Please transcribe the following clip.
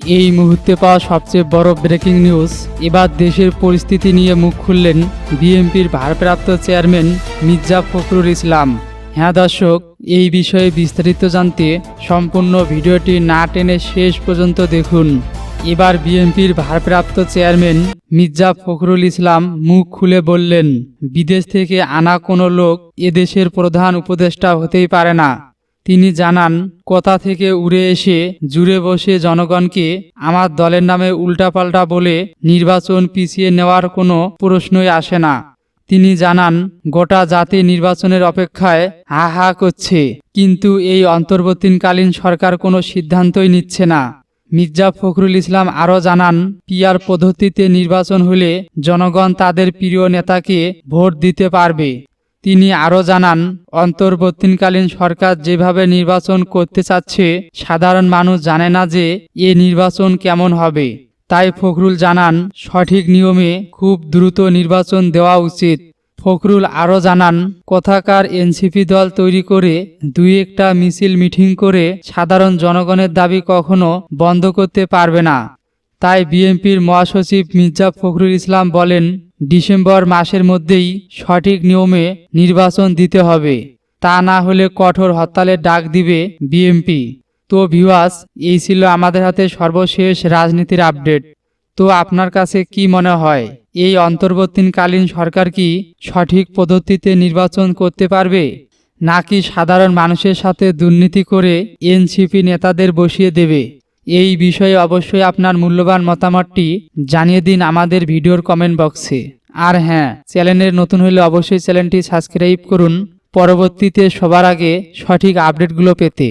এই মুহূর্তে পাওয়া সবচেয়ে বড় ব্রেকিং নিউজ এবার দেশের পরিস্থিতি নিয়ে মুখ খুললেন বিএনপির ভারপ্রাপ্ত চেয়ারম্যান মির্জা ফখরুল ইসলাম। হ্যাঁ দর্শক, এই বিষয়ে বিস্তারিত জানতে সম্পূর্ণ ভিডিওটি না টেনে শেষ পর্যন্ত দেখুন। এবার বিএনপির ভারপ্রাপ্ত চেয়ারম্যান মির্জা ফখরুল ইসলাম মুখ খুলে বললেন, বিদেশ থেকে আনা কোনো লোক এদেশের প্রধান উপদেষ্টা হতেই পারে না। তিনি জানান, কোথা থেকে উড়ে এসে জুড়ে বসে জনগণকে আমার দলের নামে উল্টাপাল্টা বলে নির্বাচন পিছিয়ে নেওয়ার কোনো প্রশ্নই আসে না। তিনি জানান, গোটা জাতি নির্বাচনের অপেক্ষায় হা হা করছে, কিন্তু এই অন্তর্বর্তীকালীন সরকার কোনো সিদ্ধান্তই নিচ্ছে না। মির্জা ফখরুল ইসলাম আরও জানান পিয়ার পদ্ধতিতে নির্বাচন হলে জনগণ তাদের প্রিয় নেতাকে ভোট দিতে পারবে। তিনি আরও জানান, অন্তর্বর্তীকালীন সরকার যেভাবে নির্বাচন করতে চাচ্ছে, সাধারণ মানুষ জানে না যে এ নির্বাচন কেমন হবে। তাই ফখরুল জানান, সঠিক নিয়মে খুব দ্রুত নির্বাচন দেওয়া উচিত। ফখরুল আরও জানান, কোথাকার এনসিপি দল তৈরি করে দুই একটা মিছিল মিটিং করে সাধারণ জনগণের দাবি কখনো বন্ধ করতে পারবে না। তাই বিএনপির মহাসচিব মির্জা ফখরুল ইসলাম বলেন ডিসেম্বর মাসের মধ্যেই সঠিক নিয়মে নির্বাচন দিতে হবে। তা না হলে কঠোর হরতালের ডাক দিবে বিএনপি তো ভিওয়াস এই ছিল আমাদের হাতে সর্বশেষ রাজনীতির আপডেট। তো আপনার কাছে কি মনে হয়, এই অন্তর্বর্তীকালীন সরকার কি সঠিক পদ্ধতিতে নির্বাচন করতে পারবে? নাকি সাধারণ মানুষের সাথে দুর্নীতি করে এনসিপি নেতাদের বসিয়ে দেবে? এই বিষয়ে অবশ্যই আপনার মূল্যবান মতামতটি জানিয়ে দিন আমাদের ভিডিওর কমেন্ট বক্সে আর হ্যাঁ চ্যানেলের নতুন হলে অবশ্যই চ্যানেলটি সাবস্ক্রাইব করুন। পরবর্তীতে সবার আগে সঠিক আপডেটগুলো পেতে।